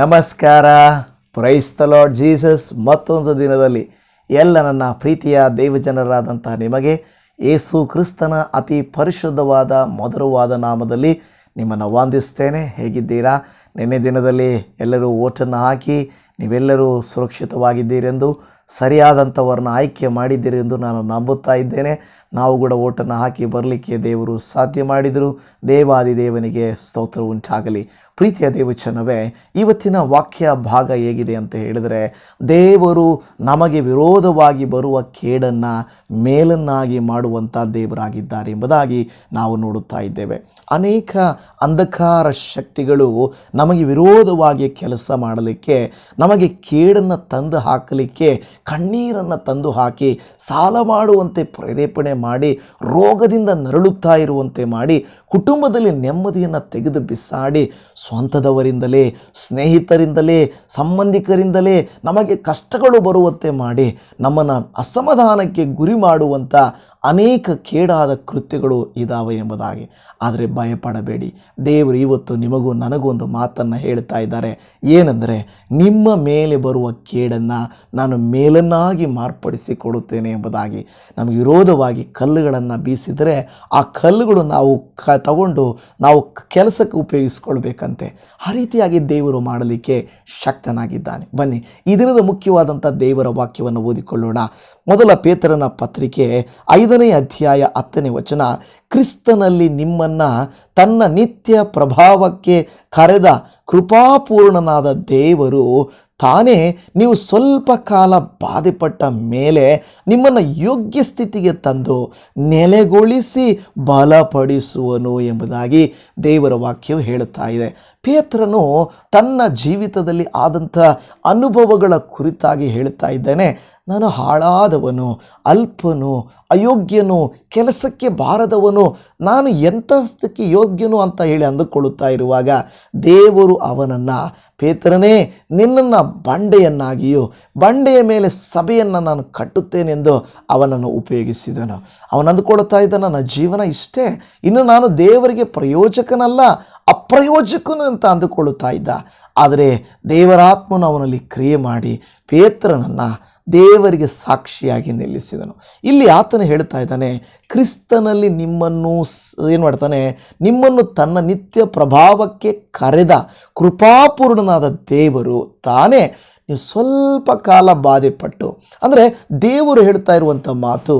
ನಮಸ್ಕಾರ. Price lord Jesus ಮತ್ತೊಂದು ದಿನದಲ್ಲಿ ಎಲ್ಲ ನನ್ನ ಪ್ರೀತಿಯ ದೇವಜನರಾದಂಥ ನಿಮಗೆ ಏಸು ಕ್ರಿಸ್ತನ ಅತಿ ಪರಿಶುದ್ಧವಾದ ಮಧುರವಾದ ನಾಮದಲ್ಲಿ ನಿಮ್ಮನ್ನು ವಂದಿಸ್ತೇನೆ ಹೇಗಿದ್ದೀರಾ? ನಿನ್ನೆ ದಿನದಲ್ಲಿ ಎಲ್ಲರೂ ಓಟನ್ನು ಹಾಕಿ ನೀವೆಲ್ಲರೂ ಸುರಕ್ಷಿತವಾಗಿದ್ದೀರೆಂದು ಸರಿಯಾದಂಥವ್ರನ್ನ ಆಯ್ಕೆ ಮಾಡಿದ್ದೀರಿ ಎಂದು ನಾನು ನಂಬುತ್ತಾ ಇದ್ದೇನೆ. ನಾವು ಕೂಡ ಓಟನ್ನು ಹಾಕಿ ಬರಲಿಕ್ಕೆ ದೇವರು ಸಾಧ್ಯ ಮಾಡಿದರು. ದೇವಾದಿ ದೇವನಿಗೆ ಸ್ತೋತ್ರ ಉಂಟಾಗಲಿ. ಪ್ರೀತಿಯ ದೇವಚನವೇ ಇವತ್ತಿನ ವಾಕ್ಯ ಭಾಗ ಹೇಗಿದೆ ಅಂತ ಹೇಳಿದರೆ, ದೇವರು ನಮಗೆ ವಿರೋಧವಾಗಿ ಬರುವ ಕೇಡನ್ನು ಮೇಲನ್ನಾಗಿ ಮಾಡುವಂಥ ದೇವರಾಗಿದ್ದಾರೆ ಎಂಬುದಾಗಿ ನಾವು ನೋಡುತ್ತಾ ಇದ್ದೇವೆ. ಅನೇಕ ಅಂಧಕಾರ ಶಕ್ತಿಗಳು ನಮಗೆ ವಿರೋಧವಾಗಿ ಕೆಲಸ ಮಾಡಲಿಕ್ಕೆ, ನಮಗೆ ಕೇಡನ್ನು ತಂದು ಹಾಕಲಿಕ್ಕೆ, ಕಣ್ಣೀರನ್ನು ತಂದು ಹಾಕಿ ಸಾಲ ಮಾಡುವಂತೆ ಪ್ರೇರೇಪಣೆ ಮಾಡಿ ರೋಗದಿಂದ ನರಳುತ್ತಾ ಇರುವಂತೆ ಮಾಡಿ ಕುಟುಂಬದಲ್ಲಿ ನೆಮ್ಮದಿಯನ್ನು ತೆಗೆದು ಬಿಸಾಡಿ ಸ್ವಂತದವರಿಂದಲೇ, ಸ್ನೇಹಿತರಿಂದಲೇ, ಸಂಬಂಧಿಕರಿಂದಲೇ ನಮಗೆ ಕಷ್ಟಗಳು ಬರುವಂತೆ ಮಾಡಿ ನಮ್ಮನ್ನು ಅಸಮಾಧಾನಕ್ಕೆ ಗುರಿ ಮಾಡುವಂಥ ಅನೇಕ ಕೇಡಾದ ಕೃತ್ಯಗಳು ಇದ್ದಾವೆ ಎಂಬುದಾಗಿ. ಆದರೆ ಭಯಪಡಬೇಡಿ. ದೇವರು ಇವತ್ತು ನಿಮಗೂ ನನಗೂ ಒಂದು ಮಾತನ್ನು ಹೇಳ್ತಾ ಇದ್ದಾರೆ. ಏನೆಂದರೆ, ನಿಮ್ಮ ಮೇಲೆ ಬರುವ ಕೇಡನ್ನು ನಾನು ಮೇಲನ್ನಾಗಿ ಮಾರ್ಪಡಿಸಿಕೊಡುತ್ತೇನೆ ಎಂಬುದಾಗಿ. ನಮಗೆ ವಿರೋಧವಾಗಿ ಕಲ್ಲುಗಳನ್ನು ಬೀಸಿದರೆ ಆ ಕಲ್ಲುಗಳು ನಾವು ಕ ತಗೊಂಡು ನಾವು ಕೆಲಸಕ್ಕೆ ಉಪಯೋಗಿಸ್ಕೊಳ್ಬೇಕಂತೆ. ಆ ರೀತಿಯಾಗಿ ದೇವರು ಮಾಡಲಿಕ್ಕೆ ಶಕ್ತನಾಗಿದ್ದಾನೆ. ಬನ್ನಿ, ಈ ದಿನದ ಮುಖ್ಯವಾದಂಥ ದೇವರ ವಾಕ್ಯವನ್ನು ಓದಿಕೊಳ್ಳೋಣ. ಮೊದಲ ಪೇತರನ ಪತ್ರಿಕೆ ಐದನೇ ಅಧ್ಯಾಯ ಹತ್ತನೇ ವಚನ, ಕ್ರಿಸ್ತನಲ್ಲಿ ನಿಮ್ಮನ್ನು ತನ್ನ ನಿತ್ಯ ಪ್ರಭಾವಕ್ಕೆ ಕರೆದ ಕೃಪಾಪೂರ್ಣನಾದ ದೇವರು ತಾನೇ ನೀವು ಸ್ವಲ್ಪ ಕಾಲ ಬಾಧೆಪಟ್ಟ ಮೇಲೆ ನಿಮ್ಮನ್ನು ಯೋಗ್ಯ ಸ್ಥಿತಿಗೆ ತಂದು ನೆಲೆಗೊಳಿಸಿ ಬಲಪಡಿಸುವನು ಎಂಬುದಾಗಿ ದೇವರ ವಾಕ್ಯವು ಹೇಳುತ್ತಾ ಇದೆ. ಪೇತ್ರನು ತನ್ನ ಜೀವಿತದಲ್ಲಿ ಆದಂಥ ಅನುಭವಗಳ ಕುರಿತಾಗಿ ಹೇಳ್ತಾ ಇದ್ದೇನೆ. ನಾನು ಹಾಳಾದವನು, ಅಲ್ಪನು, ಅಯೋಗ್ಯನು, ಕೆಲಸಕ್ಕೆ ಬಾರದವನು, ನಾನು ಎಂಥಕ್ಕೆ ಯೋಗ್ಯನು ಅಂತ ಹೇಳಿ ಅಂದುಕೊಳ್ಳುತ್ತಾ ಇರುವಾಗ ದೇವರು ಅವನನ್ನು, ಪೇತ್ರನೇ, ನಿನ್ನನ್ನು ಬಂಡೆಯನ್ನಾಗಿಯೂ, ಬಂಡೆಯ ಮೇಲೆ ಸಭೆಯನ್ನು ನಾನು ಕಟ್ಟುತ್ತೇನೆಂದು ಅವನನ್ನು ಉಪಯೋಗಿಸಿದನು. ಅವನು ಇದ್ದ ನನ್ನ ಜೀವನ ಇಷ್ಟೇ, ಇನ್ನು ನಾನು ದೇವರಿಗೆ ಪ್ರಯೋಜಕನಲ್ಲ ಅಪ್ರಯೋಜಕನು ಅಂತ ಅಂದುಕೊಳ್ಳುತ್ತಾ ಇದ್ದ. ಆದರೆ ದೇವರಾತ್ಮನು ಅವನಲ್ಲಿ ಕ್ರಿಯೆ ಮಾಡಿ ಪೇತ್ರನನ್ನು ದೇವರಿಗೆ ಸಾಕ್ಷಿಯಾಗಿ ನಿಲ್ಲಿಸಿದನು. ಇಲ್ಲಿ ಆತನು ಹೇಳ್ತಾ ಇದ್ದಾನೆ, ಕ್ರಿಸ್ತನಲ್ಲಿ ನಿಮ್ಮನ್ನು ಏನು ಮಾಡ್ತಾನೆ, ನಿಮ್ಮನ್ನು ತನ್ನ ನಿತ್ಯ ಪ್ರಭಾವಕ್ಕೆ ಕರೆದ ಕೃಪಾಪೂರ್ಣನಾದ ದೇವರು ತಾನೇ ನೀವು ಸ್ವಲ್ಪ ಕಾಲ ಬಾಧೆಪಟ್ಟು, ಅಂದರೆ ದೇವರು ಹೇಳ್ತಾ ಇರುವಂಥ ಮಾತು,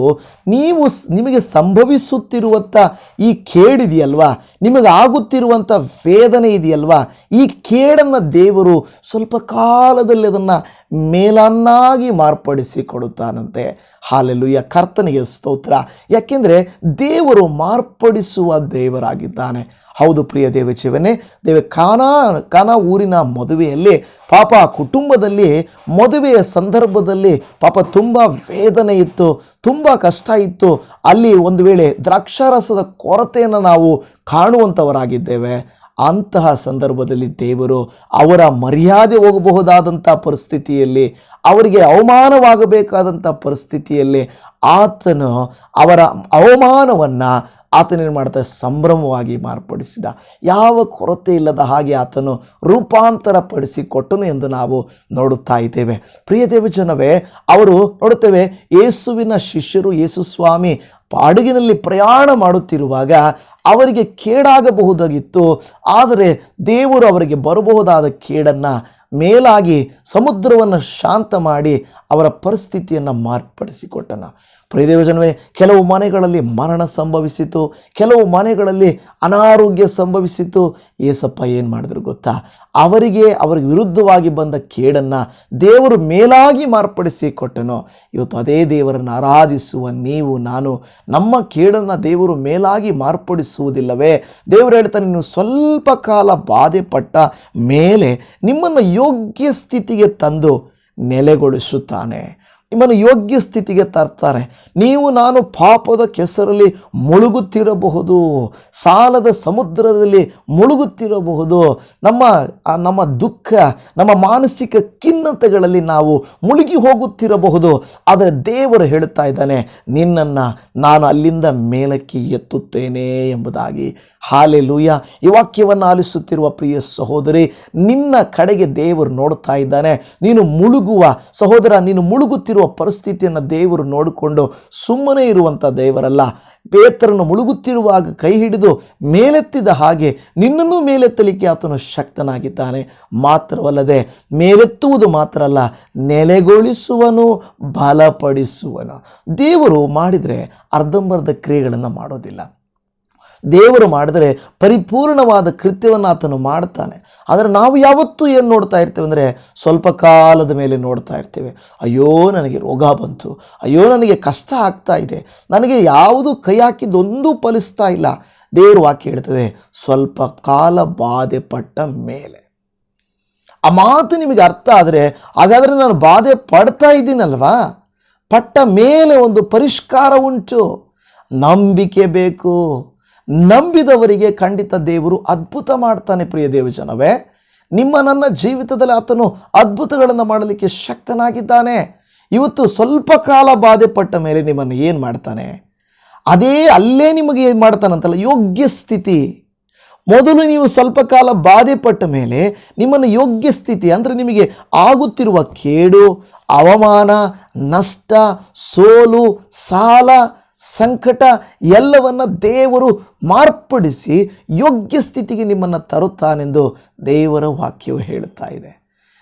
ನೀವು ನಿಮಗೆ ಸಂಭವಿಸುತ್ತಿರುವಂಥ ಈ ಕೇಡಿದೆಯಲ್ವಾ ನಿಮಗೆ ಆಗುತ್ತಿರುವಂಥ ವೇದನೆ ಇದೆಯಲ್ವಾ? ಈ ಕೇಡನ್ನು ದೇವರು ಸ್ವಲ್ಪ ಕಾಲದಲ್ಲಿ ಅದನ್ನು ಮೇಲನ್ನಾಗಿ ಮಾರ್ಪಡಿಸಿ ಕೊಡುತ್ತಾನಂತೆ ಹಾಲೆಲ್ಲುಯ್ಯ ಕರ್ತನಿಗೆ ಸ್ತೋತ್ರ. ಯಾಕೆಂದರೆ ದೇವರು ಮಾರ್ಪಡಿಸುವ ದೇವರಾಗಿದ್ದಾನೆ. ಹೌದು ಪ್ರಿಯ ದೇವಚೀವನೇ ದೇವ ಕಾನಾ ಕಾನಾ ಊರಿನ ಮದುವೆಯಲ್ಲಿ, ಪಾಪ ಕುಟುಂಬದಲ್ಲಿ, ಮದುವೆಯ ಸಂದರ್ಭದಲ್ಲಿ ಪಾಪ ತುಂಬ ವೇದನೆ ಇತ್ತು, ತುಂಬ ಕಷ್ಟ ಇತ್ತು. ಅಲ್ಲಿ ಒಂದು ವೇಳೆ ದ್ರಾಕ್ಷಾರಸದ ಕೊರತೆಯನ್ನು ನಾವು ಕಾಣುವಂಥವರಾಗಿದ್ದೇವೆ ಅಂತಹ ಸಂದರ್ಭದಲ್ಲಿ ದೇವರು ಅವರ ಮರ್ಯಾದೆ ಹೋಗಬಹುದಾದಂಥ ಪರಿಸ್ಥಿತಿಯಲ್ಲಿ ಅವರಿಗೆ ಅವಮಾನವಾಗಬೇಕಾದಂಥ ಪರಿಸ್ಥಿತಿಯಲ್ಲಿ ಆತನು ಅವರ ಅವಮಾನವನ್ನು ಆತನೇನು ಮಾಡ್ತಾ ಸಂಭ್ರಮವಾಗಿ ಮಾರ್ಪಡಿಸಿದ. ಯಾವ ಕೊರತೆ ಇಲ್ಲದ ಹಾಗೆ ಆತನು ರೂಪಾಂತರ ಪಡಿಸಿಕೊಟ್ಟನು ಎಂದು ನಾವು ನೋಡುತ್ತಾ ಇದ್ದೇವೆ. ಪ್ರಿಯ ದೇವಜನವೇ, ಅವರು ನೋಡುತ್ತೇವೆ, ಯೇಸುವಿನ ಶಿಷ್ಯರು ಯೇಸು ಸ್ವಾಮಿ ಪಾಡುಗಿನಲ್ಲಿ ಪ್ರಯಾಣ ಮಾಡುತ್ತಿರುವಾಗ ಅವರಿಗೆ ಕೇಡಾಗಬಹುದಾಗಿತ್ತು. ಆದರೆ ದೇವರು ಅವರಿಗೆ ಬರಬಹುದಾದ ಕೇಡನ್ನು ಮೇಲಾಗಿ ಸಮುದ್ರವನ್ನು ಶಾಂತ ಮಾಡಿ ಅವರ ಪರಿಸ್ಥಿತಿಯನ್ನು ಮಾರ್ಪಡಿಸಿಕೊಟ್ಟನು. ಪ್ರಿಯದೇವಜನವೇ, ಕೆಲವು ಮನೆಗಳಲ್ಲಿ ಮರಣ ಸಂಭವಿಸಿತು, ಕೆಲವು ಮನೆಗಳಲ್ಲಿ ಅನಾರೋಗ್ಯ ಸಂಭವಿಸಿತು. ಏಸಪ್ಪ ಏನು ಮಾಡಿದ್ರು ಗೊತ್ತಾ? ಅವರಿಗೆ ಅವರಿಗೆ ವಿರುದ್ಧವಾಗಿ ಬಂದ ಕೇಡನ್ನು ದೇವರು ಮೇಲಾಗಿ ಮಾರ್ಪಡಿಸಿ ಕೊಟ್ಟನು. ಇವತ್ತು ಅದೇ ದೇವರನ್ನು ಆರಾಧಿಸುವ ನೀವು, ನಾನು, ನಮ್ಮ ಕೇಡನ್ನು ದೇವರು ಮೇಲಾಗಿ ಮಾರ್ಪಡಿಸುವುದಿಲ್ಲವೇ? ದೇವರು ಹೇಳ್ತಾನೆ, ನೀವು ಸ್ವಲ್ಪ ಕಾಲ ಬಾಧೆ ಪಟ್ಟ ಮೇಲೆ ನಿಮ್ಮನ್ನು ಯೋಗ್ಯ ಸ್ಥಿತಿಗೆ ತಂದು ನೆಲೆಗೊಳಿಸುತ್ತಾನೆ. ನಿಮ್ಮನ್ನು ಯೋಗ್ಯ ಸ್ಥಿತಿಗೆ ತರ್ತಾರೆ. ನೀವು ನಾನು ಪಾಪದ ಕೆಸರಲ್ಲಿ ಮುಳುಗುತ್ತಿರಬಹುದು, ಸಾಲದ ಸಮುದ್ರದಲ್ಲಿ ಮುಳುಗುತ್ತಿರಬಹುದು. ನಮ್ಮ ನಮ್ಮ ದುಃಖ, ನಮ್ಮ ಮಾನಸಿಕ ಖಿನ್ನತೆಗಳಲ್ಲಿ ನಾವು ಮುಳುಗಿ ಹೋಗುತ್ತಿರಬಹುದು. ಆದರೆ ದೇವರು ಹೇಳ್ತಾ ಇದ್ದಾನೆ, ನಿನ್ನನ್ನು ನಾನು ಅಲ್ಲಿಂದ ಮೇಲಕ್ಕೆ ಎತ್ತುತ್ತೇನೆ ಎಂಬುದಾಗಿ. ಹಾಲೆ ಲೂಯ ಈ ವಾಕ್ಯವನ್ನು ಆಲಿಸುತ್ತಿರುವ ಪ್ರಿಯ ಸಹೋದರಿ, ನಿನ್ನ ಕಡೆಗೆ ದೇವರು ನೋಡ್ತಾ ಇದ್ದಾನೆ. ನೀನು ಮುಳುಗುವ, ಸಹೋದರ, ನೀನು ಮುಳುಗುತ್ತಿರುವ ಪರಿಸ್ಥಿತಿಯನ್ನು ದೇವರು ನೋಡಿಕೊಂಡು ಸುಮ್ಮನೆ ಇರುವಂಥ ದೇವರಲ್ಲ. ಬೇತರನ್ನು ಮುಳುಗುತ್ತಿರುವಾಗ ಕೈ ಹಿಡಿದು ಮೇಲೆತ್ತಿದ ಹಾಗೆ ನಿನ್ನನ್ನು ಮೇಲೆತ್ತಲಿಕ್ಕೆ ಆತನು ಶಕ್ತನಾಗಿದ್ದಾನೆ. ಮಾತ್ರವಲ್ಲದೆ ಮೇಲೆತ್ತುವುದು ಮಾತ್ರ ಅಲ್ಲ, ನೆಲೆಗೊಳಿಸುವನು, ಬಲಪಡಿಸುವನು. ದೇವರು ಮಾಡಿದರೆ ಅರ್ಧಂಬರ್ಧ ಕ್ರಿಯೆಗಳನ್ನು ಮಾಡೋದಿಲ್ಲ. ದೇವರು ಮಾಡಿದರೆ ಪರಿಪೂರ್ಣವಾದ ಕೃತ್ಯವನ್ನು ಆತನು ಮಾಡ್ತಾನೆ. ಆದರೆ ನಾವು ಯಾವತ್ತೂ ಏನು ನೋಡ್ತಾ ಇರ್ತೇವೆ ಅಂದರೆ ಸ್ವಲ್ಪ ಕಾಲದ ಮೇಲೆ ನೋಡ್ತಾ ಇರ್ತೇವೆ. ಅಯ್ಯೋ, ನನಗೆ ರೋಗ ಬಂತು. ಅಯ್ಯೋ, ನನಗೆ ಕಷ್ಟ ಆಗ್ತಾ ಇದೆ. ನನಗೆ ಯಾವುದು ಕೈ ಹಾಕಿದ್ದೊಂದೂ ಫಲಿಸ್ತಾ ಇಲ್ಲ. ದೇವರು ವಾಕ್ಯ ಹೇಳ್ತದೆ, ಸ್ವಲ್ಪ ಕಾಲ ಬಾಧೆ ಪಟ್ಟ ಮೇಲೆ. ಆ ಮಾತು ನಿಮಗೆ ಅರ್ಥ ಆದರೆ, ಹಾಗಾದರೆ ನಾನು ಬಾಧೆ ಪಡ್ತಾ ಇದ್ದೀನಲ್ವಾ? ಪಟ್ಟ ಮೇಲೆ ಒಂದು ಪರಿಷ್ಕಾರ ಉಂಟು. ನಂಬಿಕೆ ಬೇಕು. ನಂಬಿದವರಿಗೆ ಖಂಡಿತ ದೇವರು ಅದ್ಭುತ ಮಾಡ್ತಾನೆ ಪ್ರಿಯ ದೇವಜನವೇ. ನಿಮ್ಮ ನನ್ನ ಜೀವಿತದಲ್ಲಿ ಆತನು ಅದ್ಭುತಗಳನ್ನು ಮಾಡಲಿಕ್ಕೆ ಶಕ್ತನಾಗಿದ್ದಾನೆ. ಇವತ್ತು ಸ್ವಲ್ಪ ಕಾಲ ಬಾಧೆ ಪಟ್ಟ ಮೇಲೆ ನಿಮ್ಮನ್ನು ಏನು ಮಾಡ್ತಾನೆ? ಅದೇ ಅಲ್ಲೇ ನಿಮಗೆ ಏನು ಮಾಡ್ತಾನಂತಲ್ಲ, ಯೋಗ್ಯ ಸ್ಥಿತಿ. ಮೊದಲು ನೀವು ಸ್ವಲ್ಪ ಕಾಲ ಬಾಧೆ ಪಟ್ಟ ಮೇಲೆ ನಿಮ್ಮನ್ನು ಯೋಗ್ಯ ಸ್ಥಿತಿ, ಅಂದರೆ ನಿಮಗೆ ಆಗುತ್ತಿರುವ ಕೇಡು, ಅವಮಾನ, ನಷ್ಟ, ಸೋಲು, ಸಾಲ ಸಂಕಟ ಎಲ್ಲವನ್ನ ದೇವರು ಮಾರ್ಪಡಿಸಿ ಯೋಗ್ಯ ಸ್ಥಿತಿಗೆ ನಿಮ್ಮನ್ನು ತರುತ್ತಾನೆಂದು ದೇವರ ವಾಕ್ಯವು ಹೇಳುತ್ತಾ ಇದೆ.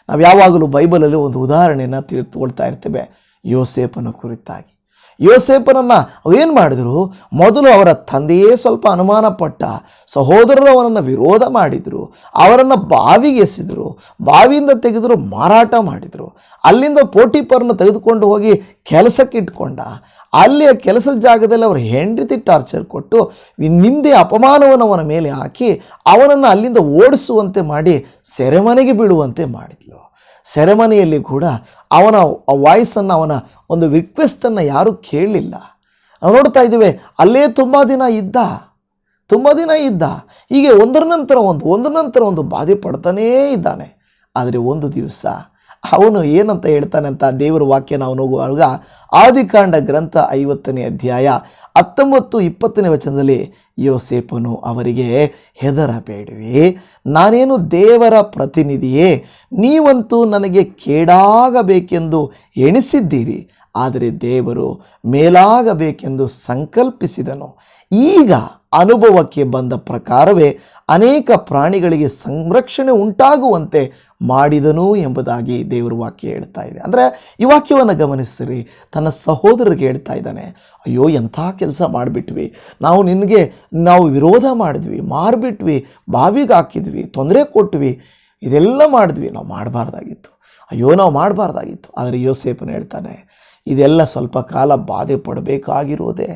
ನಾವು ಯಾವಾಗಲೂ ಬೈಬಲಲ್ಲಿ ಒಂದು ಉದಾಹರಣೆಯನ್ನು ತಿಳಿದುಕೊಳ್ತಾ ಇರ್ತೇವೆ ಯೋಸೇಪನ ಕುರಿತಾಗಿ. ಯೋಸೇಪನನ್ನು ಏನು ಮಾಡಿದರು? ಮೊದಲು ಅವರ ತಂದೆಯೇ ಸ್ವಲ್ಪ ಅನುಮಾನಪಟ್ಟ, ಸಹೋದರರು ಅವನನ್ನು ವಿರೋಧ ಮಾಡಿದರು, ಅವರನ್ನು ಬಾವಿಗೆ ಎಸೆದರು, ಬಾವಿಯಿಂದ ತೆಗೆದರು ಮಾರಾಟ ಮಾಡಿದರು, ಅಲ್ಲಿಂದ ಪೋಟಿಪರನ್ನು ತೆಗೆದುಕೊಂಡು ಹೋಗಿ ಕೆಲಸಕ್ಕೆ ಇಟ್ಕೊಂಡ ಅಲ್ಲಿಯ ಕೆಲಸದ ಜಾಗದಲ್ಲಿ ಅವರು ಹೆಂಡತಿ ಟಾರ್ಚರ್ ಕೊಟ್ಟು ನಿಂದೆ ಅಪಮಾನವನ್ನು ಅವನ ಮೇಲೆ ಹಾಕಿ ಅವನನ್ನು ಅಲ್ಲಿಂದ ಓಡಿಸುವಂತೆ ಮಾಡಿ ಸೆರೆಮನೆಗೆ ಬೀಳುವಂತೆ ಮಾಡಿದ್ಲು. ಸೆರೆಮನೆಯಲ್ಲಿ ಕೂಡ ಅವನ ವಾಯ್ಸನ್ನು ಅವನ ಒಂದು ರಿಕ್ವೆಸ್ಟನ್ನು ಯಾರೂ ಕೇಳಲಿಲ್ಲ. ನಾವು ನೋಡ್ತಾ ಇದ್ದೇವೆ, ಅಲ್ಲೇ ತುಂಬ ದಿನ ಇದ್ದ, ತುಂಬ ದಿನ ಇದ್ದ. ಹೀಗೆ ಒಂದರ ನಂತರ ಒಂದು, ಒಂದರ ನಂತರ ಒಂದು ಬಾಧೆ ಪಡ್ತಾನೇ ಇದ್ದಾನೆ. ಆದರೆ ಒಂದು ದಿವಸ ಅವನು ಏನಂತ ಹೇಳ್ತಾನೆ ಅಂತ ದೇವರ ವಾಕ್ಯ ನಾವು ನೋಗುವಾಗ ಆದಿಕಾಂಡ ಗ್ರಂಥ ಐವತ್ತನೇ ಅಧ್ಯಾಯ ಹತ್ತೊಂಬತ್ತು ಇಪ್ಪತ್ತನೇ ವಚನದಲ್ಲಿ ಯೋಸೇಪನು ಅವರಿಗೆ ಹೆದರಬೇಡಿರಿ, ನಾನೇನು ದೇವರ ಪ್ರತಿನಿಧಿಯೇ, ನೀವಂತೂ ನನಗೆ ಕೇಡಾಗಬೇಕೆಂದು ಎಣಿಸಿದ್ದೀರಿ, ಆದರೆ ದೇವರು ಮೇಲಾಗಬೇಕೆಂದು ಸಂಕಲ್ಪಿಸಿದನು. ಈಗ ಅನುಭವಕ್ಕೆ ಬಂದ ಪ್ರಕಾರವೇ ಅನೇಕ ಪ್ರಾಣಿಗಳಿಗೆ ಸಂರಕ್ಷಣೆ ಉಂಟಾಗುವಂತೆ ಮಾಡಿದನು ಎಂಬುದಾಗಿ ದೇವರ ವಾಕ್ಯ ಹೇಳ್ತಾ ಇದೆ. ಅಂದರೆ ಈ ವಾಕ್ಯವನ್ನು ಗಮನಿಸಿರಿ ತನ್ನ ಸಹೋದರರಿಗೆ ಹೇಳ್ತಾ ಇದ್ದಾನೆ, ಅಯ್ಯೋ, ಎಂಥ ಕೆಲಸ ಮಾಡಿಬಿಟ್ವಿ. ನಾವು ನಿನಗೆ, ನಾವು ವಿರೋಧ ಮಾಡಿದ್ವಿ, ಮಾರಿಬಿಟ್ವಿ, ಬಾವಿಗೆ ಹಾಕಿದ್ವಿ, ತೊಂದರೆ ಕೊಟ್ವಿ, ಇದೆಲ್ಲ ಮಾಡಿದ್ವಿ. ನಾವು ಮಾಡಬಾರ್ದಾಗಿತ್ತು. ಅಯ್ಯೋ, ನಾವು ಮಾಡಬಾರ್ದಾಗಿತ್ತು. ಆದರೆ ಯೋಸೇಪನ ಹೇಳ್ತಾನೆ, ಇದೆಲ್ಲ ಸ್ವಲ್ಪ ಕಾಲ ಬಾಧೆ ಪಡಬೇಕಾಗಿರೋದೇ.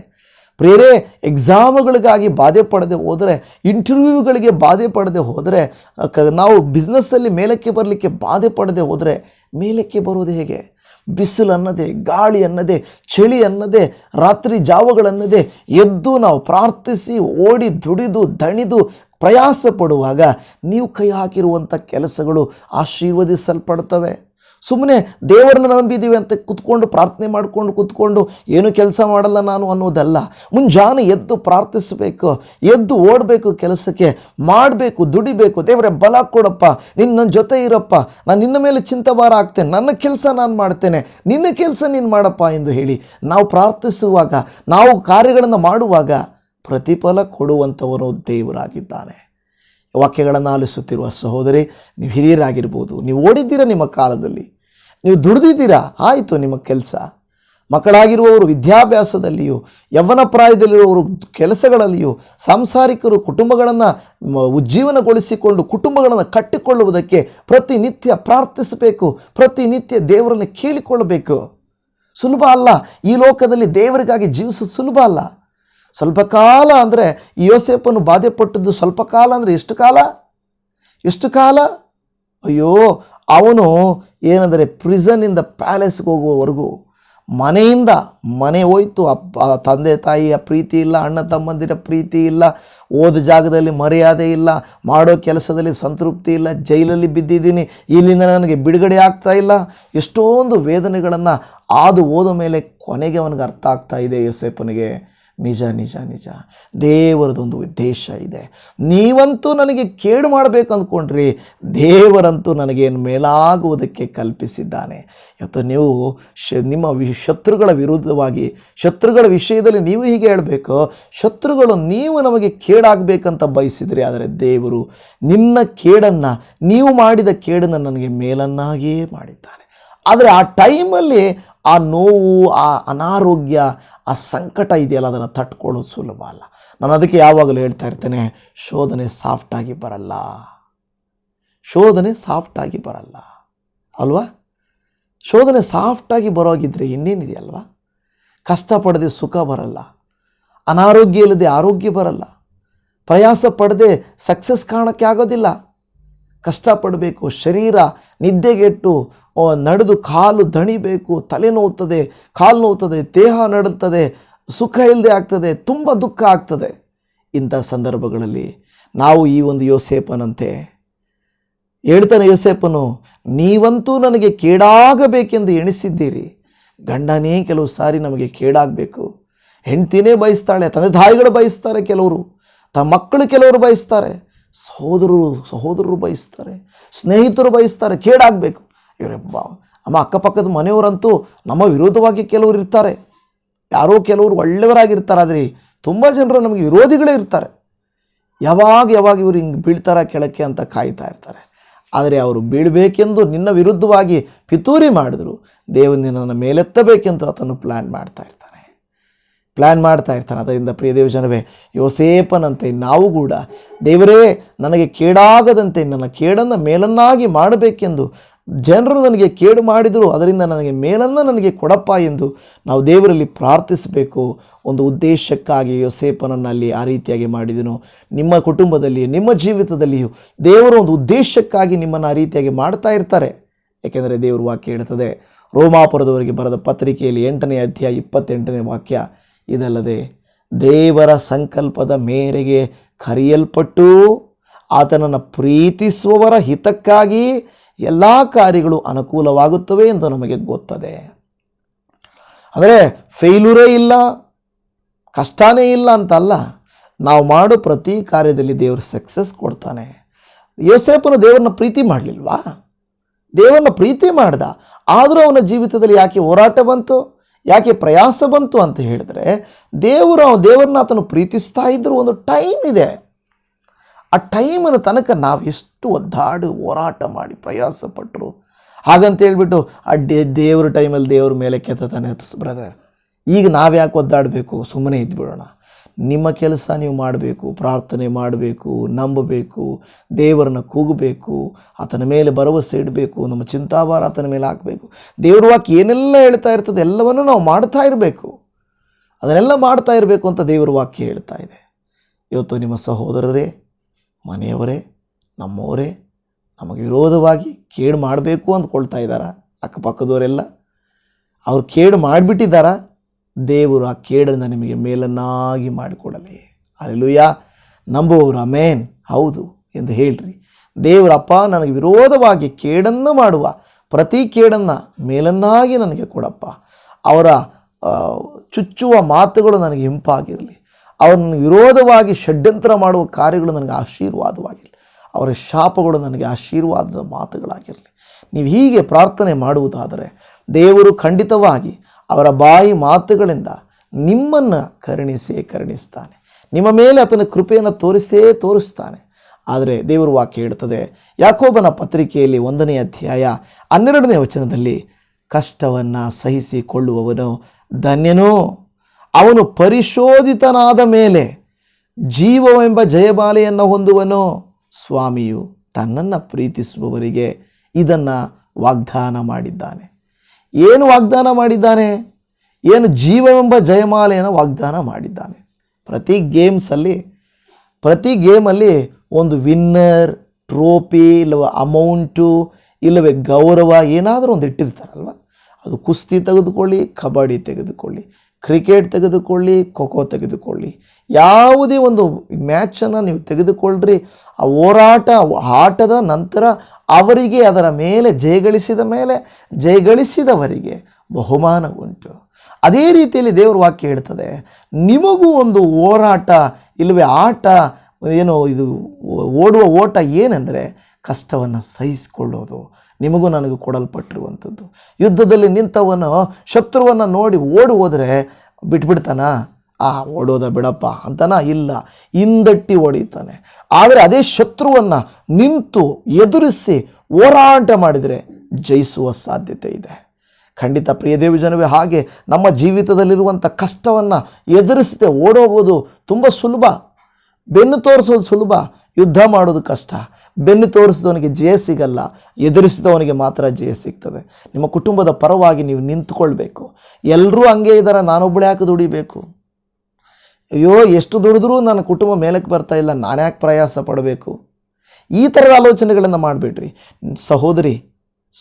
ಪ್ರೇರೇ ಎಕ್ಸಾಮ್ಗಳಿಗಾಗಿ ಬಾಧೆ ಪಡದೆ ಹೋದರೆ ಇಂಟರ್ವ್ಯೂಗಳಿಗೆ ಬಾಧೆ ಪಡದೆ ಹೋದರೆ, ಕ, ನಾವು ಬಿಸ್ನೆಸ್ಸಲ್ಲಿ ಮೇಲಕ್ಕೆ ಬರಲಿಕ್ಕೆ ಬಾಧೆ ಪಡದೆ ಹೋದರೆ, ಮೇಲಕ್ಕೆ ಬರೋದು ಹೇಗೆ? ಬಿಸಿಲು ಅನ್ನದೇ ಗಾಳಿ ಅನ್ನದೇ ಚಳಿ ಅನ್ನದೇ ರಾತ್ರಿ ಜಾವಗಳನ್ನದೇ ಎದ್ದು ನಾವು ಪ್ರಾರ್ಥಿಸಿ, ಓಡಿ ದುಡಿದು, ದಣಿದು ಪ್ರಯಾಸ ಪಡುವಾಗ ನೀವು ಕೈ ಹಾಕಿರುವಂಥ ಕೆಲಸಗಳು ಆಶೀರ್ವದಿಸಲ್ಪಡ್ತವೆ. ಸುಮ್ಮನೆ ದೇವರನ್ನ ನಂಬಿದ್ದೀವಿ ಅಂತ ಕುತ್ಕೊಂಡು ಪ್ರಾರ್ಥನೆ ಮಾಡಿಕೊಂಡು ಕುತ್ಕೊಂಡು ಏನು ಕೆಲಸ ಮಾಡಲ್ಲ ನಾನು ಅನ್ನೋದಲ್ಲ. ಮುಂಜಾನೆ ಎದ್ದು ಪ್ರಾರ್ಥಿಸಬೇಕು, ಎದ್ದು ಓಡಬೇಕು ಕೆಲಸಕ್ಕೆ, ಮಾಡಬೇಕು, ದುಡಿಬೇಕು. ದೇವರೇ, ಬಲ ಕೊಡಪ್ಪ, ನಿನ್ನ ಜೊತೆ ಇರಪ್ಪ. ನಾನು ನಿನ್ನ ಮೇಲೆ ಚಿಂತವಾರ ಆಗ್ತೇನೆ ನನ್ನ ಕೆಲಸ ನಾನು ಮಾಡ್ತೇನೆ, ನಿನ್ನ ಕೆಲಸ ನೀನು ಮಾಡಪ್ಪ ಎಂದು ಹೇಳಿ ನಾವು ಪ್ರಾರ್ಥಿಸುವಾಗ, ನಾವು ಕಾರ್ಯಗಳನ್ನು ಮಾಡುವಾಗ ಪ್ರತಿಫಲ ಕೊಡುವಂಥವನು ದೇವರಾಗಿದ್ದಾನೆ. ವಾಕ್ಯಗಳನ್ನು ಆಲಿಸುತ್ತಿರುವ ಸಹೋದರಿ, ನೀವು ಹಿರಿಯರಾಗಿರ್ಬೋದು, ನೀವು ಓಡಿದ್ದೀರಾ ನಿಮ್ಮ ಕಾಲದಲ್ಲಿ, ನೀವು ದುಡಿದಿದ್ದೀರಾ, ಆಯಿತು ನಿಮ್ಮ ಕೆಲಸ. ಮಕ್ಕಳಾಗಿರುವವರು ವಿದ್ಯಾಭ್ಯಾಸದಲ್ಲಿಯೂ ಯೌವನ ಪ್ರಾಯದಲ್ಲಿರುವವರು ಕೆಲಸಗಳಲ್ಲಿಯೂ, ಸಾಂಸಾರಿಕರು ಕುಟುಂಬಗಳನ್ನು ಉಜ್ಜೀವನಗೊಳಿಸಿಕೊಂಡು ಕುಟುಂಬಗಳನ್ನು ಕಟ್ಟಿಕೊಳ್ಳುವುದಕ್ಕೆ ಪ್ರತಿನಿತ್ಯ ಪ್ರಾರ್ಥಿಸಬೇಕು, ಪ್ರತಿನಿತ್ಯ ದೇವರನ್ನು ಕೇಳಿಕೊಳ್ಳಬೇಕು. ಸುಲಭ ಅಲ್ಲ. ಈ ಲೋಕದಲ್ಲಿ ದೇವರಿಗಾಗಿ ಜೀವಿಸೋದು ಸುಲಭ ಅಲ್ಲ. ಸ್ವಲ್ಪ ಕಾಲ ಅಂದರೆ ಈ ಯೋಸೇಪನ್ನು ಬಾಧೆ ಪಟ್ಟದ್ದು ಸ್ವಲ್ಪ ಕಾಲ ಅಂದರೆ ಎಷ್ಟು ಕಾಲ? ಎಷ್ಟು ಕಾಲ? ಅಯ್ಯೋ, ಅವನು ಏನಂದರೆ ಪ್ರಿಸನ್ನಿಂದ ಪ್ಯಾಲೇಸ್ಗೆ ಹೋಗುವವರೆಗೂ ಮನೆಯಿಂದ ಮನೆ ಹೋಯ್ತು. ಅಪ್ಪ, ತಂದೆ, ತಾಯಿಯ ಪ್ರೀತಿ ಇಲ್ಲ, ಅಣ್ಣ, ತಮ್ಮಂದಿರ ಪ್ರೀತಿ ಇಲ್ಲ, ಓದ ಜಾಗದಲ್ಲಿ ಮರ್ಯಾದೆ ಇಲ್ಲ, ಮಾಡೋ ಕೆಲಸದಲ್ಲಿ ಸಂತೃಪ್ತಿ ಇಲ್ಲ, ಜೈಲಲ್ಲಿ ಬಿದ್ದಿದ್ದೀನಿ, ಇಲ್ಲಿಂದ ನನಗೆ ಬಿಡುಗಡೆ ಆಗ್ತಾ ಇಲ್ಲ. ಎಷ್ಟೊಂದು ವೇದನೆಗಳನ್ನು ಆದು ಹೋದ ಮೇಲೆ ಕೊನೆಗೆ ಅವನಿಗೆ ಅರ್ಥ ಆಗ್ತಾ ಇದೆ ಯೋಸೇಪನಿಗೆ ನಿಜ ನಿಜ ನಿಜ. ದೇವರದೊಂದು ಉದ್ದೇಶ ಇದೆ. ನೀವಂತೂ ನನಗೆ ಕೇಡು ಮಾಡಬೇಕು ಅಂದ್ಕೊಂಡ್ರಿ ದೇವರಂತೂ ನನಗೇನು ಮೇಲಾಗುವುದಕ್ಕೆ ಕಲ್ಪಿಸಿದ್ದಾನೆ. ಇವತ್ತು ನೀವು ಶ, ನಿಮ್ಮ ವಿ, ಶತ್ರುಗಳ ವಿರುದ್ಧವಾಗಿ, ಶತ್ರುಗಳ ವಿಷಯದಲ್ಲಿ ನೀವು ಹೀಗೆ ಹೇಳಬೇಕು, ಶತ್ರುಗಳು ನೀವು ನಮಗೆ ಕೇಡಾಗಬೇಕಂತ ಬಯಸಿದ್ರಿ ಆದರೆ ದೇವರು ನಿನ್ನ ಕೇಡನ್ನು, ನೀವು ಮಾಡಿದ ಕೇಡನ್ನು ನನಗೆ ಮೇಲನ್ನಾಗಿಯೇ ಮಾಡಿದ್ದಾನೆ. ಆದರೆ ಆ ಟೈಮಲ್ಲಿ ಆ ನೋವು, ಆ ಅನಾರೋಗ್ಯ, ಆ ಸಂಕಟ ಇದೆಯಲ್ಲ, ಅದನ್ನು ತಟ್ಕೊಳ್ಳೋದು ಸುಲಭ ಅಲ್ಲ. ನಾನು ಅದಕ್ಕೆ ಯಾವಾಗಲೂ ಹೇಳ್ತಾ ಇರ್ತೇನೆ, ಶೋಧನೆ ಸಾಫ್ಟಾಗಿ ಬರಲ್ಲ. ಶೋಧನೆ ಸಾಫ್ಟಾಗಿ ಬರಲ್ಲ. ಅಲ್ವಾ? ಶೋಧನೆ ಸಾಫ್ಟಾಗಿ ಬರೋಗಿದ್ರೆ ಇನ್ನೇನಿದೆಯಲ್ವಾ? ಕಷ್ಟಪಡದೆ ಸುಖ ಬರಲ್ಲ. ಅನಾರೋಗ್ಯ ಇಲ್ಲದೆ ಆರೋಗ್ಯ ಬರಲ್ಲ. ಪ್ರಯಾಸ ಪಡದೆ ಸಕ್ಸಸ್ ಕಾಣೋಕ್ಕೆ ಆಗೋದಿಲ್ಲ. ಕಷ್ಟಪಡಬೇಕು ಶರೀರ ನಿದ್ದೆಗೆಟ್ಟು ನಡೆದು ಕಾಲು ದಣಿಬೇಕು, ತಲೆ ನೋವುತ್ತದೆ ಕಾಲು ನೋವುತ್ತದೆ ದೇಹ ನಡುತ್ತದೆ ಸುಖ ಇಲ್ಲದೆ ಆಗ್ತದೆ, ತುಂಬ ದುಃಖ ಆಗ್ತದೆ. ಇಂಥ ಸಂದರ್ಭಗಳಲ್ಲಿ ನಾವು ಈ ಒಂದು ಯೋಸೇಪನಂತೆ ಹೇಳ್ತಾನೆ ಯೋಸೇಪನು ನೀವಂತೂ ನನಗೆ ಕೇಡಾಗಬೇಕೆಂದು ಎಣಿಸಿದ್ದೀರಿ. ಗಂಡನೇ, ಕೆಲವು ಸಾರಿ ನಮಗೆ ಕೇಡಾಗಬೇಕು. ಹೆಂಡ್ತಿನೇ ಬಯಸ್ತಾಳೆ, ತಂದೆ ತಾಯಿಗಳು ಬಯಸ್ತಾರೆ ಕೆಲವರು, ತಮ್ಮ ಮಕ್ಕಳು ಕೆಲವರು ಬಯಸ್ತಾರೆ, ಸಹೋದರರು ಸಹೋದರರು ಬಯಸ್ತಾರೆ, ಸ್ನೇಹಿತರು ಬಯಸ್ತಾರೆ, ಕೇಡಾಗಬೇಕು. ಇವರಬ್ಬ ನಮ್ಮ ಅಕ್ಕಪಕ್ಕದ ಮನೆಯವರಂತೂ ನಮ್ಮ ವಿರೋಧವಾಗಿ ಕೆಲವರು ಇರ್ತಾರೆ. ಯಾರೋ ಕೆಲವರು ಒಳ್ಳೆಯವರಾಗಿರ್ತಾರೆ ಆದರೆ ತುಂಬ ಜನರು ನಮಗೆ ವಿರೋಧಿಗಳೇ ಇರ್ತಾರೆ. ಯಾವಾಗ ಯಾವಾಗ ಇವರು ಹಿಂಗೆ ಬೀಳ್ತಾರ ಕೆಳಕ್ಕೆ ಅಂತ ಕಾಯ್ತಾ ಇರ್ತಾರೆ. ಆದರೆ ಅವರು ಬೀಳಬೇಕೆಂದು ನಿನ್ನ ವಿರುದ್ಧವಾಗಿ ಪಿತೂರಿ ಮಾಡಿದ್ರು. ದೇವರು ನಿನ್ನನ್ನು ಮೇಲೆತ್ತಬೇಕೆಂದು ಆತನು ಪ್ಲ್ಯಾನ್ ಮಾಡ್ತಾ ಇರ್ತಾನೆ. ಪ್ಲ್ಯಾನ್ ಮಾಡ್ತಾ ಇರ್ತಾನೆ. ಅದರಿಂದ ಪ್ರಿಯ ದೇವ ಜನವೇ ಯೋಸೇಪನಂತೆ ನಾವು ಕೂಡ ದೇವರೇ, ನನಗೆ ಕೇಡಾಗದಂತೆ ನನ್ನ ಕೇಡನ್ನು ಮೇಲನ್ನಾಗಿ ಮಾಡಬೇಕೆಂದು ಜನರು ನನಗೆ ಕೇಡು ಮಾಡಿದರು, ಅದರಿಂದ ನನಗೆ ಮೇಲನ್ನು ನನಗೆ ಕೊಡಪ್ಪ ಎಂದು ನಾವು ದೇವರಲ್ಲಿ ಪ್ರಾರ್ಥಿಸಬೇಕು. ಒಂದು ಉದ್ದೇಶಕ್ಕಾಗಿ ಯೋಸೇಪನನ್ನು ಅಲ್ಲಿ ಆ ರೀತಿಯಾಗಿ ಮಾಡಿದನು. ನಿಮ್ಮ ಕುಟುಂಬದಲ್ಲಿ ನಿಮ್ಮ ಜೀವಿತದಲ್ಲಿಯೂ ದೇವರು ಒಂದು ಉದ್ದೇಶಕ್ಕಾಗಿ ನಿಮ್ಮನ್ನು ಆ ರೀತಿಯಾಗಿ ಮಾಡ್ತಾ ಇರ್ತಾರೆ. ಏಕೆಂದರೆ ದೇವರು ವಾಕ್ಯ ಹೇಳ್ತದೆ ರೋಮಾಪುರದವರಿಗೆ ಬರೆದ ಪತ್ರಿಕೆಯಲ್ಲಿ ಎಂಟನೇ ಅಧ್ಯಾಯ ಇಪ್ಪತ್ತೆಂಟನೇ ವಾಕ್ಯ ಇದಲ್ಲದೆ, ದೇವರ ಸಂಕಲ್ಪದ ಮೇರೆಗೆ ಕರೆಯಲ್ಪಟ್ಟು ಆತನನ್ನು ಪ್ರೀತಿಸುವವರ ಹಿತಕ್ಕಾಗಿ ಎಲ್ಲ ಕಾರ್ಯಗಳು ಅನುಕೂಲವಾಗುತ್ತವೆ ಎಂದು ನಮಗೆ ಗೊತ್ತದೆ. ಅಂದರೆ ಫೇಲ್ಯೂರೇ ಇಲ್ಲ, ಕಷ್ಟನೇ ಇಲ್ಲ ಅಂತಲ್ಲ, ನಾವು ಮಾಡೋ ಪ್ರತಿ ಕಾರ್ಯದಲ್ಲಿ ದೇವರು ಸಕ್ಸಸ್ ಕೊಡ್ತಾನೆ. ಯೋಸೇಪನು ದೇವರನ್ನ ಪ್ರೀತಿ ಮಾಡಲಿಲ್ವಾ? ದೇವರನ್ನ ಪ್ರೀತಿ ಮಾಡ್ದ. ಆದರೂ ಅವನ ಜೀವಿತದಲ್ಲಿ ಯಾಕೆ ಹೋರಾಟ ಬಂತು, ಯಾಕೆ ಪ್ರಯಾಸ ಬಂತು ಅಂತ ಹೇಳಿದ್ರೆ, ದೇವರು, ದೇವರನ್ನ ಆತನು ಪ್ರೀತಿಸ್ತಾ ಇದ್ದರೂ ಒಂದು ಟೈಮ್ ಇದೆ. ಆ ಟೈಮನ ತನಕ ನಾವು ಎಷ್ಟು ಒದ್ದಾಡಿ ಹೋರಾಟ ಮಾಡಿ ಪ್ರಯಾಸ ಹಾಗಂತ ಹೇಳ್ಬಿಟ್ಟು ಆ ಡೇ, ದೇವ್ರ ಟೈಮಲ್ಲಿ ದೇವ್ರ ಮೇಲೆ ಕೆತ್ತತಾನೆ ಬ್ರದರ್ ಈಗ ನಾವು ಯಾಕೆ ಒದ್ದಾಡಬೇಕು? ಸುಮ್ಮನೆ ಇದ್ಬಿಡೋಣ ನಿಮ್ಮ ಕೆಲಸ ನೀವು ಮಾಡಬೇಕು, ಪ್ರಾರ್ಥನೆ ಮಾಡಬೇಕು, ನಂಬಬೇಕು, ದೇವರನ್ನ ಕೂಗಬೇಕು, ಆತನ ಮೇಲೆ ಭರವಸೆ ಇಡಬೇಕು, ನಮ್ಮ ಚಿಂತಾಭಾರ ಆತನ ಮೇಲೆ ಹಾಕಬೇಕು. ದೇವ್ರ ವಾಕ್ಯ ಏನೆಲ್ಲ ಹೇಳ್ತಾ ಇರ್ತದೆ, ಎಲ್ಲವನ್ನು ನಾವು ಮಾಡ್ತಾ ಇರಬೇಕು. ಅದನ್ನೆಲ್ಲ ಮಾಡ್ತಾ ಇರಬೇಕು ಅಂತ ದೇವರ ವಾಕ್ಯ ಹೇಳ್ತಾ ಇದೆ. ಇವತ್ತು ನಿಮ್ಮ ಸಹೋದರರೇ ಮನೆಯವರೇ, ನಮ್ಮವರೇ ನಮಗೆ ವಿರೋಧವಾಗಿ ಕೇಡು ಮಾಡಬೇಕು ಅಂದ್ಕೊಳ್ತಾ ಇದ್ದಾರೆ? ಅಕ್ಕಪಕ್ಕದವರೆಲ್ಲ? ಅವ್ರು ಕೇಡು ಮಾಡಿಬಿಟ್ಟಿದ್ದಾರ? ದೇವರು ಆ ಕೇಡನ್ನು ನಿಮಗೆ ಮೇಲನ್ನಾಗಿ ಮಾಡಿಕೊಡಲಿ. ಅಲ್ಲೆಲುಯ್ಯ ನಂಬುವವರು ಅಮೇನ್ ಹೌದು ಎಂದು ಹೇಳ್ರಿ. ದೇವರಪ್ಪ ನನಗೆ ವಿರೋಧವಾಗಿ ಕೇಡನ್ನು ಮಾಡುವ ಪ್ರತಿ ಕೇಡನ್ನು ಮೇಲನ್ನಾಗಿ ನನಗೆ ಕೊಡಪ್ಪ. ಅವರ ಚುಚ್ಚುವ ಮಾತುಗಳು ನನಗೆ ಹಿಂಪಾಗಿರಲಿ ಅವರು ನನಗೆ ವಿರೋಧವಾಗಿ ಷಡ್ಯಂತ್ರ ಮಾಡುವ ಕಾರ್ಯಗಳು ನನಗೆ ಆಶೀರ್ವಾದವಾಗಿರಲಿ. ಅವರ ಶಾಪಗಳು ನನಗೆ ಆಶೀರ್ವಾದದ ಮಾತುಗಳಾಗಿರಲಿ. ನೀವು ಹೀಗೆ ಪ್ರಾರ್ಥನೆ ಮಾಡುವುದಾದರೆ ದೇವರು ಖಂಡಿತವಾಗಿ ಅವರ ಬಾಯಿ ಮಾತುಗಳಿಂದ ನಿಮ್ಮನ್ನು ಕರುಣಿಸೇ ಕರುಣಿಸ್ತಾನೆ. ನಿಮ್ಮ ಮೇಲೆ ಆತನ ಕೃಪೆಯನ್ನು ತೋರಿಸೇ ತೋರಿಸ್ತಾನೆ. ಆದರೆ ದೇವರು ವಾಕ್ಯ ಹೇಳ್ತದೆ ಯಾಕೋಬನ ಪತ್ರಿಕೆಯಲ್ಲಿ ಒಂದನೇ ಅಧ್ಯಾಯ ಹನ್ನೆರಡನೇ ವಚನದಲ್ಲಿ, ಕಷ್ಟವನ್ನು ಸಹಿಸಿಕೊಳ್ಳುವವನು ಧನ್ಯನೋ. ಅವನು ಪರಿಶೋಧಿತನಾದ ಮೇಲೆ ಜೀವವೆಂಬ ಜಯಮಾಲೆಯನ್ನು ಹೊಂದುವನು? ಸ್ವಾಮಿಯು ತನ್ನನ್ನು ಪ್ರೀತಿಸುವವರಿಗೆ ಇದನ್ನು ವಾಗ್ದಾನ ಮಾಡಿದ್ದಾನೆ. ಏನು ವಾಗ್ದಾನ ಮಾಡಿದ್ದಾನೆ? ಏನು ಜೀವವೆಂಬ ಜಯಮಾಲೆಯನ್ನು ವಾಗ್ದಾನ ಮಾಡಿದ್ದಾನೆ. ಪ್ರತಿ ಗೇಮ್ಸಲ್ಲಿ ಪ್ರತಿ ಗೇಮಲ್ಲಿ ಒಂದು ವಿನ್ನರ್ ಟ್ರೋಫಿ ಇಲ್ಲವ ಅಮೌಂಟು ಇಲ್ಲವೇ ಗೌರವ ಏನಾದರೂ ಒಂದು ಇಟ್ಟಿರ್ತಾರಲ್ವ ಅದು ಕುಸ್ತಿ ತೆಗೆದುಕೊಳ್ಳಿ, ಕಬಡ್ಡಿ ತೆಗೆದುಕೊಳ್ಳಿ. ಕ್ರಿಕೆಟ್ ತೆಗೆದುಕೊಳ್ಳಿ, ಖೋಖೋ ತೆಗೆದುಕೊಳ್ಳಿ. ಯಾವುದೇ ಒಂದು ಮ್ಯಾಚನ್ನು ನೀವು ತೆಗೆದುಕೊಳ್ಳ್ರಿ ಆ ಹೋರಾಟ, ಆಟದ ನಂತರ ಅವರಿಗೆ ಅದರ ಮೇಲೆ ಜಯಗಳಿಸಿದ ಮೇಲೆ ಜಯಗಳಿಸಿದವರಿಗೆ ಬಹುಮಾನ ಉಂಟು. ಅದೇ ರೀತಿಯಲ್ಲಿ ದೇವರ ವಾಕ್ಯ ಹೇಳ್ತದೆ, ನಿಮಗೂ ಒಂದು ಹೋರಾಟ, ಇಲ್ಲವೇ ಆಟ, ಏನು ಇದು ಓಡುವ ಓಟ ಏನೆಂದರೆ ಕಷ್ಟವನ್ನು ಸಹಿಸಿಕೊಳ್ಳೋದು. ನಿಮಗೂ ನನಗೂ ಕೊಡಲ್ಪಟ್ಟಿರುವಂಥದ್ದು. ಯುದ್ಧದಲ್ಲಿ ನಿಂತವನು ಶತ್ರುವನ್ನು ನೋಡಿ ಓಡಿ ಹೋದರೆ ಬಿಟ್ಬಿಡ್ತಾನ? ಆ, ಓಡೋದ ಬಿಡಪ್ಪ ಅಂತನ? ಇಲ್ಲ. ಹಿಂದಟ್ಟಿ ಓಡಿತಾನೆ ಆದರೆ ಅದೇ ಶತ್ರುವನ್ನು ನಿಂತು ಎದುರಿಸಿ ಹೋರಾಟ ಮಾಡಿದರೆ ಜಯಿಸುವ ಸಾಧ್ಯತೆ ಇದೆ. ಖಂಡಿತ ಪ್ರಿಯ ದೇವಿ ಜನವೇ, ಹಾಗೆ ನಮ್ಮ ಜೀವಿತದಲ್ಲಿರುವಂಥ ಕಷ್ಟವನ್ನು ಎದುರಿಸದೆ ಓಡೋಗೋದು ತುಂಬ ಸುಲಭ. ಬೆನ್ನು ತೋರಿಸೋದು ಸುಲಭ, ಯುದ್ಧ ಮಾಡೋದು ಕಷ್ಟ. ಬೆನ್ನು ತೋರಿಸಿದವನಿಗೆ ಜಯ ಸಿಗಲ್ಲ, ಎದುರಿಸಿದವನಿಗೆ ಮಾತ್ರ ಜಯ ಸಿಗ್ತದೆ. ನಿಮ್ಮ ಕುಟುಂಬದ ಪರವಾಗಿ ನೀವು ನಿಂತ್ಕೊಳ್ಬೇಕು. ಎಲ್ಲರೂ ಹಂಗೆ ಇದ್ದಾರೆ, ನಾನೊಬ್ಬಳೆ ಯಾಕೆ ದುಡಿಬೇಕು? ಅಯ್ಯೋ, ಎಷ್ಟು ದುಡಿದ್ರೂ ನನ್ನ ಕುಟುಂಬ ಮೇಲಕ್ಕೆ ಬರ್ತಾ ಇಲ್ಲ, ನಾನು ಯಾಕೆ ಪ್ರಯಾಸ ಪಡಬೇಕು? ಈ ಥರದ ಆಲೋಚನೆಗಳನ್ನು ಮಾಡಿಬಿಡ್ರಿ. ಸಹೋದರಿ,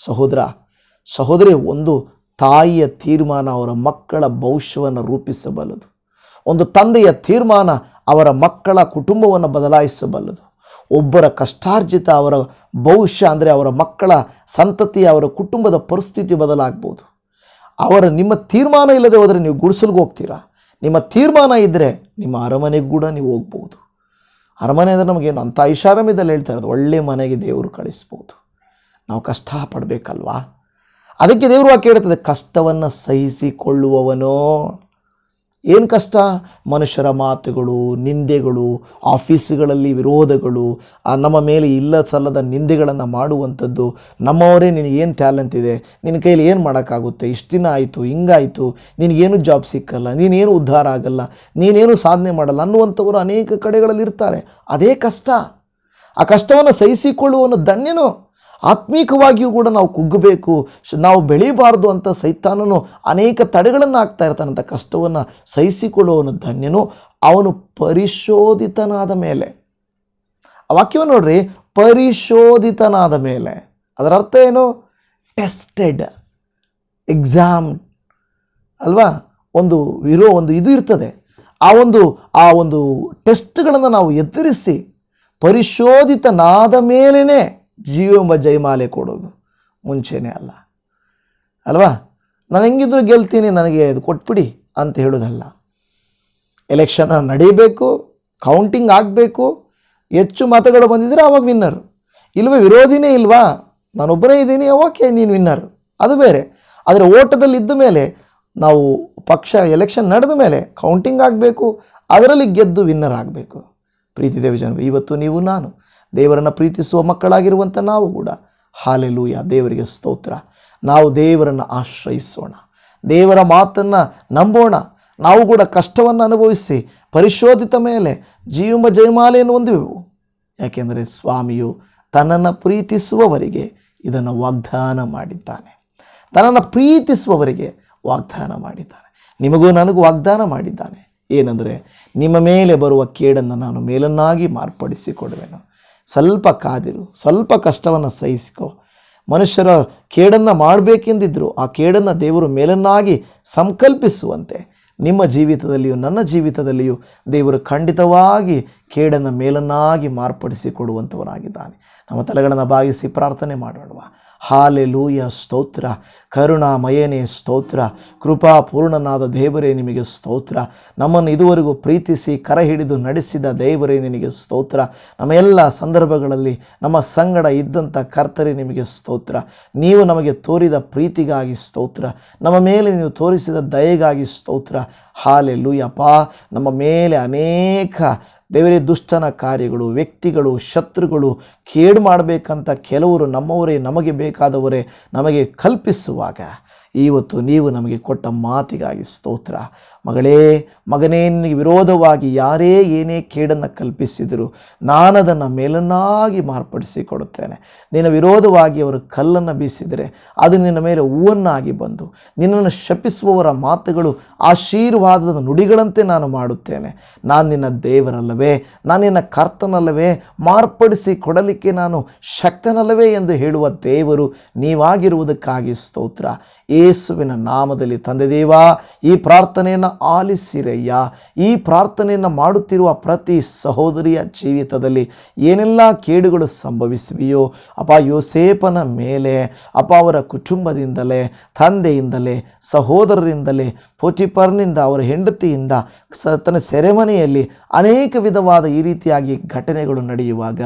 ಸಹೋದರ, ಸಹೋದರಿ ಒಂದು ತಾಯಿಯ ತೀರ್ಮಾನ ಅವರ ಮಕ್ಕಳ ಭವಿಷ್ಯವನ್ನು ರೂಪಿಸಬಲ್ಲದು. ಒಂದು ತಂದೆಯ ತೀರ್ಮಾನ ಅವರ ಮಕ್ಕಳ ಕುಟುಂಬವನ್ನು ಬದಲಾಯಿಸಬಲ್ಲದು. ಒಬ್ಬರ ಕಷ್ಟಾರ್ಜಿತ ಅವರ ಭವಿಷ್ಯ ಅಂದರೆ ಅವರ ಮಕ್ಕಳ ಸಂತತಿ, ಅವರ ಕುಟುಂಬದ ಪರಿಸ್ಥಿತಿ ಬದಲಾಗ್ಬೋದು. ಅವರ ನಿಮ್ಮ ತೀರ್ಮಾನ ಇಲ್ಲದೆ ಹೋದರೆ ನೀವು ಗುಡಿಸಲ್ಗೆ ಹೋಗ್ತೀರಾ? ನಿಮ್ಮ ತೀರ್ಮಾನ ಇದ್ದರೆ ನಿಮ್ಮ ಅರಮನೆಗೆ ಕೂಡ ನೀವು ಹೋಗ್ಬೋದು. ಅರಮನೆ ಅಂದರೆ ನಮಗೇನು ಅಂಥ ಐಷಾರಾಮ್ಯದಲ್ಲಿ ಹೇಳ್ತಾ ಇರೋದು, ಒಳ್ಳೆ ಮನೆಗೆ ದೇವರು ಕಳಿಸ್ಬೋದು. ನಾವು ಕಷ್ಟ ಪಡಬೇಕಲ್ವಾ ಅದಕ್ಕೆ ದೇವರು ವಾಕ್ಯ ಹೇಳ್ತದೆ, ಕಷ್ಟವನ್ನು ಸಹಿಸಿಕೊಳ್ಳುವವನೋ ಏನು ಕಷ್ಟ? ಮನುಷ್ಯರ ಮಾತುಗಳು, ನಿಂದೆಗಳು, ಆಫೀಸ್ಗಳಲ್ಲಿ ವಿರೋಧಗಳು ನಮ್ಮ ಮೇಲೆ ಇಲ್ಲ ಸಲ್ಲದ ನಿಂದೆಗಳನ್ನು ಮಾಡುವಂಥದ್ದು, ನಮ್ಮವರೇ ನಿನಗೇನು ಟ್ಯಾಲೆಂಟ್ ಇದೆ? ನಿನ್ನ ಕೈಲಿ ಏನು ಮಾಡೋಕ್ಕಾಗುತ್ತೆ? ಇಷ್ಟು ದಿನ ಆಯಿತು, ಹಿಂಗಾಯಿತು, ನಿನಗೇನು ಜಾಬ್ ಸಿಕ್ಕಲ್ಲ, ನೀನೇನು ಉದ್ಧಾರ ಆಗಲ್ಲ, ನೀನೇನು ಸಾಧನೆ ಮಾಡಲ್ಲ ಅನ್ನುವಂಥವರು ಅನೇಕ ಕಡೆಗಳಲ್ಲಿ ಇರ್ತಾರೆ. ಅದೇ ಕಷ್ಟ. ಆ ಕಷ್ಟವನ್ನು ಸಹಿಸಿಕೊಳ್ಳುವನು ಧನ್ಯನು. ಆತ್ಮೀಕವಾಗಿಯೂ ಕೂಡ ನಾವು ಕುಗ್ಗಬೇಕು. ನಾವು ಬೆಳೀಬಾರ್ದು ಅಂತ ಸೈತಾನನು ಅನೇಕ ತಡೆಗಳನ್ನು ಹಾಕ್ತಾ ಇರ್ತಾನಂಥ ಕಷ್ಟವನ್ನು ಸಹಿಸಿಕೊಳ್ಳುವವನು ಧನ್ಯನು. ಅವನು ಪರಿಶೋಧಿತನಾದ ಮೇಲೆ. ಆ ವಾಕ್ಯವನ್ನು ನೋಡ್ರಿ. ಪರಿಶೋಧಿತನಾದ ಮೇಲೆ. ಅದರ ಅರ್ಥ ಏನು? ಟೆಸ್ಟೆಡ್ ಎಕ್ಸಾಮ್ ಅಲ್ವಾ? ಒಂದು ಇರೋ ಒಂದು ಇದು ಇರ್ತದೆ. ಆ ಒಂದು ಆ ಒಂದು ಟೆಸ್ಟ್ಗಳನ್ನು ನಾವು ಎದುರಿಸಿ ಪರಿಶೋಧಿತನಾದ ಮೇಲೇ ಜೀವ ಜಯಮಾಲೆ ಕೊಡೋದು. ಮುಂಚೆನೇ ಅಲ್ಲ. ಅಲ್ವಾ? ನಾನು ಹೆಂಗಿದ್ರು ಗೆಲ್ತೀನಿ, ನನಗೆ ಇದು ಕೊಟ್ಬಿಡಿ ಅಂತ ಹೇಳೋದಲ್ಲ. ಎಲೆಕ್ಷನ್ ನಡೀಬೇಕು ಕೌಂಟಿಂಗ್ ಆಗಬೇಕು, ಹೆಚ್ಚು ಮತಗಳು ಬಂದಿದ್ದರೆ ಅವಾಗ ವಿನ್ನರ್ ಇಲ್ವೇ ವಿರೋಧಿನೇ ಇಲ್ವಾ? ನಾನೊಬ್ಬರೇ ಇದ್ದೀನಿ ಓಕೆ ನೀನು ವಿನ್ನರ್ ಅದು ಬೇರೆ. ಆದರೆ ಓಟದಲ್ಲಿ ಇದ್ದ ಮೇಲೆ, ನಾವು ಪಕ್ಷ ಎಲೆಕ್ಷನ್ ನಡೆದ ಮೇಲೆ ಕೌಂಟಿಂಗ್ ಆಗಬೇಕು, ಅದರಲ್ಲಿ ಗೆದ್ದು ವಿನ್ನರ್ ಆಗಬೇಕು. ಪ್ರೀತಿ ದೇವಿ ಜನ ಇವತ್ತು ನೀವು, ನಾನು. ದೇವರನ್ನು ಪ್ರೀತಿಸುವ ಮಕ್ಕಳಾಗಿರುವಂಥ ನಾವು ಕೂಡ. ಹಾಲೆಲೂಯ, ದೇವರಿಗೆ ಸ್ತೋತ್ರ. ನಾವು ದೇವರನ್ನು ಆಶ್ರಯಿಸೋಣ. ದೇವರ ಮಾತನ್ನು ನಂಬೋಣ. ನಾವು ಕೂಡ ಕಷ್ಟವನ್ನು ಅನುಭವಿಸಿ ಪರಿಶೋಧಿತ ಮೇಲೆ ಜೀವಂಬ ಜಯಮಾಲೆಯನ್ನು ಹೊಂದುವೆವು. ಯಾಕೆಂದರೆ ಸ್ವಾಮಿಯು ತನ್ನನ್ನು ಪ್ರೀತಿಸುವವರಿಗೆ ಇದನ್ನು ವಾಗ್ದಾನ ಮಾಡಿದ್ದಾನೆ. ತನ್ನನ್ನು ಪ್ರೀತಿಸುವವರಿಗೆ ವಾಗ್ದಾನ ಮಾಡಿದ್ದಾನೆ. ನಿಮಗೂ ನನಗೂ ವಾಗ್ದಾನ ಮಾಡಿದ್ದಾನೆ. ಏನಂದರೆ ನಿಮ್ಮ ಮೇಲೆ ಬರುವ ಕೇಡನ್ನು ನಾನು ಮೇಲನ್ನಾಗಿ ಮಾರ್ಪಡಿಸಿ ಕೊಡುವೆನು ಸ್ವಲ್ಪ ಕಾದಿರು, ಸ್ವಲ್ಪ ಕಷ್ಟವನ್ನು ಸಹಿಸಿಕೊ. ಮನುಷ್ಯರ ಕೇಡನ್ನು ಮಾಡಬೇಕೆಂದಿದ್ರು, ಆ ಕೇಡನ್ನು ದೇವರು ಮೇಲನ್ನಾಗಿ ಸಂಕಲ್ಪಿಸುವಂತೆ. ನಿಮ್ಮ ಜೀವಿತದಲ್ಲಿಯೂ, ನನ್ನ ಜೀವಿತದಲ್ಲಿಯೂ ದೇವರು ಖಂಡಿತವಾಗಿ ಕೇಡನ್ನು ಮೇಲನ್ನಾಗಿ ಮಾರ್ಪಡಿಸಿ ಕೊಡುವಂಥವನಾಗಿದ್ದಾನೆ ನಮ್ಮ ತಲೆಗಳನ್ನು ಬಾಗಿಸಿ ಪ್ರಾರ್ಥನೆ ಮಾಡೋಣವಾ. ಹಾಲೆ ಲೂಯ ಸ್ತೋತ್ರ. ಕರುಣಾಮಯನೇ ಸ್ತೋತ್ರ. ಕೃಪಾಪೂರ್ಣನಾದ ದೇವರೇ ನಿಮಗೆ ಸ್ತೋತ್ರ. ನಮ್ಮನ್ನು ಇದುವರೆಗೂ ಪ್ರೀತಿಸಿ ಕರ ಹಿಡಿದು ನಡೆಸಿದ ದೇವರೇ ನಿನಗೆ ಸ್ತೋತ್ರ. ನಮ್ಮ ಎಲ್ಲ ಸಂದರ್ಭಗಳಲ್ಲಿ ನಮ್ಮ ಸಂಗಡ ಇದ್ದಂಥ ಕರ್ತರೇ ನಿಮಗೆ ಸ್ತೋತ್ರ. ನೀವು ನಮಗೆ ತೋರಿದ ಪ್ರೀತಿಗಾಗಿ ಸ್ತೋತ್ರ. ನಮ್ಮ ಮೇಲೆ ನೀವು ತೋರಿಸಿದ ದಯೆಗಾಗಿ ಸ್ತೋತ್ರ. ಹಾಲೆ ಲೂಯಪ್ಪ ನಮ್ಮ ಮೇಲೆ ಅನೇಕ ದೇವರೇ ದುಷ್ಟನ ಕಾರ್ಯಗಳು, ವ್ಯಕ್ತಿಗಳು, ಶತ್ರುಗಳು ಕೇಡು ಮಾಡಬೇಕಂತ ಕೆಲವರು ನಮ್ಮವರೇ, ನಮಗೆ ಬೇಕಾದವರೇ, ನಮಗೆ Sorge ಇವತ್ತು ನೀವು ನಮಗೆ ಕೊಟ್ಟ ಮಾತಿಗಾಗಿ ಸ್ತೋತ್ರ. ಮಗಳೇ, ಮಗನೇ ವಿರೋಧವಾಗಿ ಯಾರೇ ಏನೇ ಕೇಡನ್ನು ಕಲ್ಪಿಸಿದರು ನಾನದನ್ನು ಮೇಲನ್ನಾಗಿ ಮಾರ್ಪಡಿಸಿಕೊಡುತ್ತೇನೆ. ನಿನ್ನ ವಿರೋಧವಾಗಿ ಅವರು ಕಲ್ಲನ್ನು ಬೀಸಿದರೆ ಅದು ನಿನ್ನ ಮೇಲೆ ಹೂವನ್ನಾಗಿ ಬಂದು ನಿನ್ನನ್ನು ಶಪಿಸುವವರ ಮಾತುಗಳು ಆಶೀರ್ವಾದದ ನುಡಿಗಳಂತೆ ನಾನು ಮಾಡುತ್ತೇನೆ. ನಾನು ನಿನ್ನ ದೇವರಲ್ಲವೇ ನಾನು ನಿನ್ನ ಕರ್ತನಲ್ಲವೇ, ಮಾರ್ಪಡಿಸಿ ಕೊಡಲಿಕ್ಕೆ ನಾನು ಶಕ್ತನಲ್ಲವೇ ಎಂದು ಹೇಳುವ ದೇವರು ನೀವಾಗಿರುವುದಕ್ಕಾಗಿ ಸ್ತೋತ್ರ. ಯೇಸುವಿನ ನಾಮದಲ್ಲಿ, ತಂದೆ ದೇವ, ಈ ಪ್ರಾರ್ಥನೆಯನ್ನು ಆಲಿಸಿರಯ್ಯ. ಈ ಪ್ರಾರ್ಥನೆಯನ್ನು ಮಾಡುತ್ತಿರುವ ಪ್ರತಿ ಸಹೋದರಿಯ ಜೀವಿತದಲ್ಲಿ ಏನೆಲ್ಲ ಕೇಡುಗಳು ಸಂಭವಿಸಿವೆಯೋ, ಅಪ್ಪ ಯೋಸೇಪನ ಮೇಲೆ, ಅಪ್ಪ ಅವರ ಕುಟುಂಬದಿಂದಲೇ, ತಂದೆಯಿಂದಲೇ, ಸಹೋದರರಿಂದಲೇ ಪೋಚಿಪರ್ನಿಂದ ಅವರ ಹೆಂಡತಿಯಿಂದ, ಸ ಸೆರೆಮನೆಯಲ್ಲಿ ಅನೇಕ ವಿಧವಾದ ಈ ರೀತಿಯಾಗಿ ಘಟನೆಗಳು ನಡೆಯುವಾಗ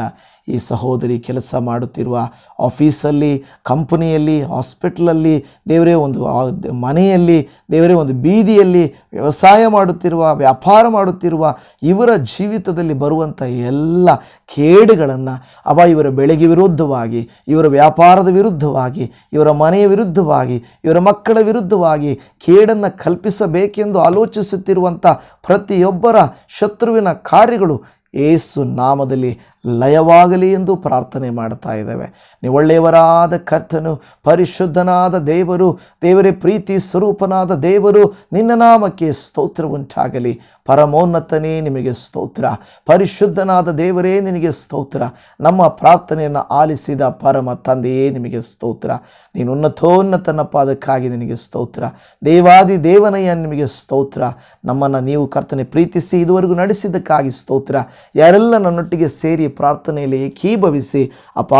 ಈ ಸಹೋದರಿ ಕೆಲಸ ಮಾಡುತ್ತಿರುವ ಆಫೀಸಲ್ಲಿ, ಕಂಪನಿಯಲ್ಲಿ, ಹಾಸ್ಪಿಟ್ಲಲ್ಲಿ, ದೇವರೇ ಒಂದು ಮನೆಯಲ್ಲಿ, ದೇವರೇ ಒಂದು ಬೀದಿಯಲ್ಲಿ ವ್ಯವಸಾಯ ಮಾಡುತ್ತಿರುವ, ವ್ಯಾಪಾರ ಮಾಡುತ್ತಿರುವ, ಇವರ ಜೀವಿತದಲ್ಲಿ ಬರುವಂಥ ಎಲ್ಲ ಕೇಡುಗಳನ್ನು ಅವ ಇವರ ಬೆಳೆಗೆ ವಿರುದ್ಧವಾಗಿ, ಇವರ ವ್ಯಾಪಾರದ ವಿರುದ್ಧವಾಗಿ, ಇವರ ಮನೆಯ ವಿರುದ್ಧವಾಗಿ, ಇವರ ಮಕ್ಕಳ ವಿರುದ್ಧವಾಗಿ ಕೇಡನ್ನು ಕಲ್ಪಿಸಬೇಕೆಂದು ಆಲೋಚಿಸುತ್ತಿರುವಂಥ ಪ್ರತಿಯೊಬ್ಬರ ಶತ್ರುವಿನ ಕಾರ್ಯಗಳು ಏಸು ನಾಮದಲ್ಲಿ ಲಯವಾಗಲಿ ಎಂದು ಪ್ರಾರ್ಥನೆ ಮಾಡ್ತಾ ಇದ್ದೇವೆ. ನೀವು ಒಳ್ಳೆಯವರಾದ ಕರ್ತನು, ಪರಿಶುದ್ಧನಾದ ದೇವರು, ದೇವರೇ ಪ್ರೀತಿ ಸ್ವರೂಪನಾದ ದೇವರು, ನಿನ್ನ ನಾಮಕ್ಕೆ ಸ್ತೋತ್ರ ಉಂಟಾಗಲಿ. ಪರಮೋನ್ನತನೇ ನಿಮಗೆ ಸ್ತೋತ್ರ. ಪರಿಶುದ್ಧನಾದ ದೇವರೇ ನಿನಗೆ ಸ್ತೋತ್ರ. ನಮ್ಮ ಪ್ರಾರ್ಥನೆಯನ್ನು ಆಲಿಸಿದ ಪರಮ ತಂದೆಯೇ ನಿಮಗೆ ಸ್ತೋತ್ರ. ನೀನು ಉನ್ನತೋನ್ನತನಪ್ಪ ಅದಕ್ಕಾಗಿ ನಿನಗೆ ಸ್ತೋತ್ರ. ದೇವಾದಿ ದೇವನಯ್ಯ ನಿಮಗೆ ಸ್ತೋತ್ರ. ನಮ್ಮನ್ನು ನೀವು ಕರ್ತನೆ ಪ್ರೀತಿಸಿ ಇದುವರೆಗೂ ನಡೆಸಿದ್ದಕ್ಕಾಗಿ ಸ್ತೋತ್ರ. ಯಾರೆಲ್ಲ ನನ್ನೊಟ್ಟಿಗೆ ಸೇರಿ ಪ್ರಾರ್ಥನೆಯಲ್ಲಿ ಏಕೀಭವಿಸಿ, ಅಪ್ಪ,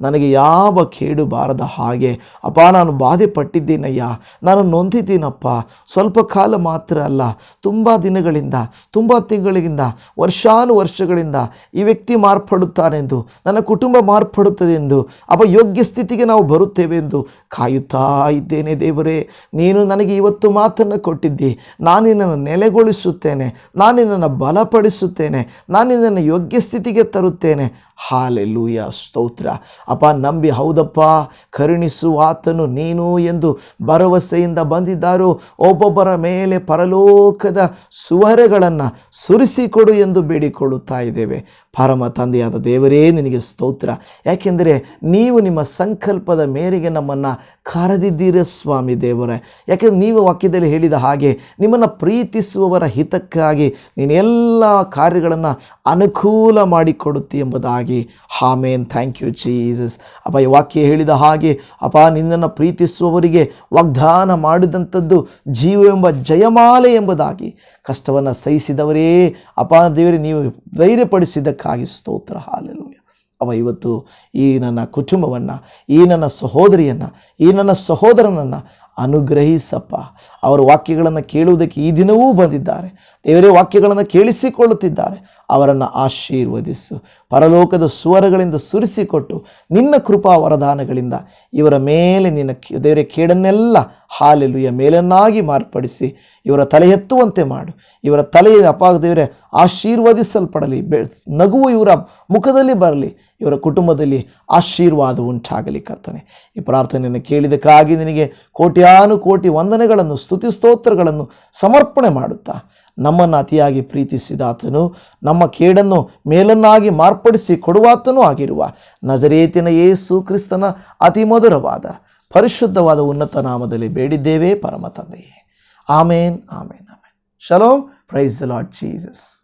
ನನಗೆ ಯಾವ ಕೇಡು ಬಾರದ ಹಾಗೆ. ಅಪ್ಪ, ನಾನು ಬಾಧೆ ಪಟ್ಟಿದ್ದೀನಯ್ಯ ನಾನು ನೊಂದಿದ್ದೀನಪ್ಪ. ಸ್ವಲ್ಪ ಕಾಲ ಮಾತ್ರ ಅಲ್ಲ, ತುಂಬ ದಿನಗಳಿಂದ, ತುಂಬ ತಿಂಗಳಿಂದ ವರ್ಷಾನು ವರ್ಷಗಳಿಂದ ಈ ವ್ಯಕ್ತಿ ಮಾರ್ಪಡುತ್ತಾನೆಂದು, ನನ್ನ ಕುಟುಂಬ ಮಾರ್ಪಡುತ್ತದೆ ಎಂದು ಅಪ್ಪ ಯೋಗ್ಯ ಸ್ಥಿತಿಗೆ ನಾವು ಬರುತ್ತೇವೆ ಎಂದು ಕಾಯುತ್ತಾ ಇದ್ದೇನೆ ದೇವರೇ. ನೀನು ನನಗೆ ಇವತ್ತು ಮಾತನ್ನು ಕೊಟ್ಟಿದ್ದಿ. ನಾನು ನಿನ್ನನ್ನು ನೆಲೆಗೊಳಿಸುತ್ತೇನೆ. ನಾನು ನಿನ್ನನ್ನು ಬಲಪಡಿಸುತ್ತೇನೆ. ನಾನು ನಿನ್ನನ್ನು ಯೋಗ್ಯ ಸ್ಥಿತಿಗೆ ತರುತ್ತೇನೆ. ಹಾಲೆಲ್ಲೂಯ ಸ್ತೋತ್ರ. ಅಪ್ಪ, ನಂಬಿ ಹೌದಪ್ಪ. ಕರುಣಿಸುವ ಆತನು ನೀನು ಎಂದು ಭರವಸೆಯಿಂದ ಬಂದಿದ್ದಾರೋ, ಒಬ್ಬೊಬ್ಬರ ಮೇಲೆ ಪರಲೋಕದ ಸುವರೆಗಳನ್ನು ಸುರಿಸಿಕೊಡು ಎಂದು ಬೇಡಿಕೊಳ್ಳುತ್ತಾ ಇದ್ದೇವೆ. ಪರಮ ತಂದೆಯಾದ ದೇವರೇ, ನಿನಗೆ ಸ್ತೋತ್ರ. ಯಾಕೆಂದರೆ ನೀವು ನಿಮ್ಮ ಸಂಕಲ್ಪದ ಮೇರೆಗೆ ನಮ್ಮನ್ನು ಕರೆದಿದ್ದೀರ ಸ್ವಾಮಿ ದೇವರೇ. ಯಾಕೆಂದರೆ ನೀವು ವಾಕ್ಯದಲ್ಲಿ ಹೇಳಿದ ಹಾಗೆ ನಿಮ್ಮನ್ನು ಪ್ರೀತಿಸುವವರ ಹಿತಕ್ಕಾಗಿ ನೀನು ಎಲ್ಲ ಕಾರ್ಯಗಳನ್ನು ಅನುಕೂಲ ಮಾಡಿಕೊಡುತ್ತಿ ಎಂಬುದಾಗಿ. ಹಾಮೇನ್ ಥ್ಯಾಂಕ್ ಯು ಜೀಸಸ್ ಅಪ್ಪ, ಈ ವಾಕ್ಯ ಹೇಳಿದ ಹಾಗೆ, ಅಪ್ಪ, ನಿನ್ನನ್ನು ಪ್ರೀತಿಸುವವರಿಗೆ ವಾಗ್ದಾನ ಮಾಡಿದಂಥದ್ದು ಜೀವ ಎಂಬ ಜಯಮಾಲೆ ಎಂಬುದಾಗಿ ಕಷ್ಟವನ್ನು ಸಹಿಸಿದವರೇ. ಅಪ್ಪ, ದೇವರೇ, ನೀವು ಧೈರ್ಯಪಡಿಸಿದ್ದಕ್ಕಾಗಿ ಸ್ತೋತ್ರ. ಹಾಲೆಲು ಅವ ಇವತ್ತು ಈ ನನ್ನ ಕುಟುಂಬವನ್ನು, ಈ ನನ್ನ ಸಹೋದರಿಯನ್ನು, ಈ ನನ್ನ ಸಹೋದರನನ್ನು ಅನುಗ್ರಹಿಸಪ್ಪ. ಅವರ ವಾಕ್ಯಗಳನ್ನು ಕೇಳುವುದಕ್ಕೆ ಈ ದಿನವೂ ಬಂದಿದ್ದಾರೆ. ದೇವರೇ ವಾಕ್ಯಗಳನ್ನು ಕೇಳಿಸಿಕೊಳ್ಳುತ್ತಿದ್ದಾರೆ. ಅವರನ್ನು ಆಶೀರ್ವದಿಸು. ಪರಲೋಕದ ಸ್ವರಗಳಿಂದ ಸುರಿಸಿಕೊಟ್ಟು ನಿನ್ನ ಕೃಪಾ ವರದಾನಗಳಿಂದ ಇವರ ಮೇಲೆ ನಿನ್ನ ದೇವರ ಕೇಡನ್ನೆಲ್ಲ ಹಾಲೆಲುಯ ಮೇಲನ್ನಾಗಿ ಮಾರ್ಪಡಿಸಿ ಇವರ ತಲೆ ಎತ್ತುವಂತೆ ಮಾಡು. ಇವರ ತಲೆಯ ಅಪಾಗ ದೇವರೇ ಆಶೀರ್ವದಿಸಲ್ಪಡಲಿ. ಬೆ, ನಗುವು ಇವರ ಮುಖದಲ್ಲಿ ಬರಲಿ. ಇವರ ಕುಟುಂಬದಲ್ಲಿ ಆಶೀರ್ವಾದ ಉಂಟಾಗಲಿ ಕರ್ತನೆ. ಈ ಪ್ರಾರ್ಥನೆಯನ್ನು ಕೇಳಿದಕ್ಕಾಗಿ ನಿನಗೆ ಕೋಟ್ಯಾನು ಕೋಟಿ ವಂದನೆಗಳನ್ನು, ಸ್ತುತಿ ಸ್ತೋತ್ರಗಳನ್ನು ಸಮರ್ಪಣೆ ಮಾಡುತ್ತಾ ನಮ್ಮನ್ನು ಅತಿಯಾಗಿ ಪ್ರೀತಿಸಿದಾತನು ನಮ್ಮ ಕೇಡನ್ನು ಮೇಲನ್ನಾಗಿ ಮಾರ್ಪಡಿಸಿ ಕೊಡುವಾತನೂ ಆಗಿರುವ ನಜರೇತಿನ ಯೇಸು ಕ್ರಿಸ್ತನ ಅತಿ ಮಧುರವಾದ, ಪರಿಶುದ್ಧವಾದ ಉನ್ನತ ನಾಮದಲ್ಲಿ ಬೇಡಿದ್ದೇವೆ ಪರಮ ತಂದೆಯೇ. Amen amen amen. Shalom, praise the Lord Jesus.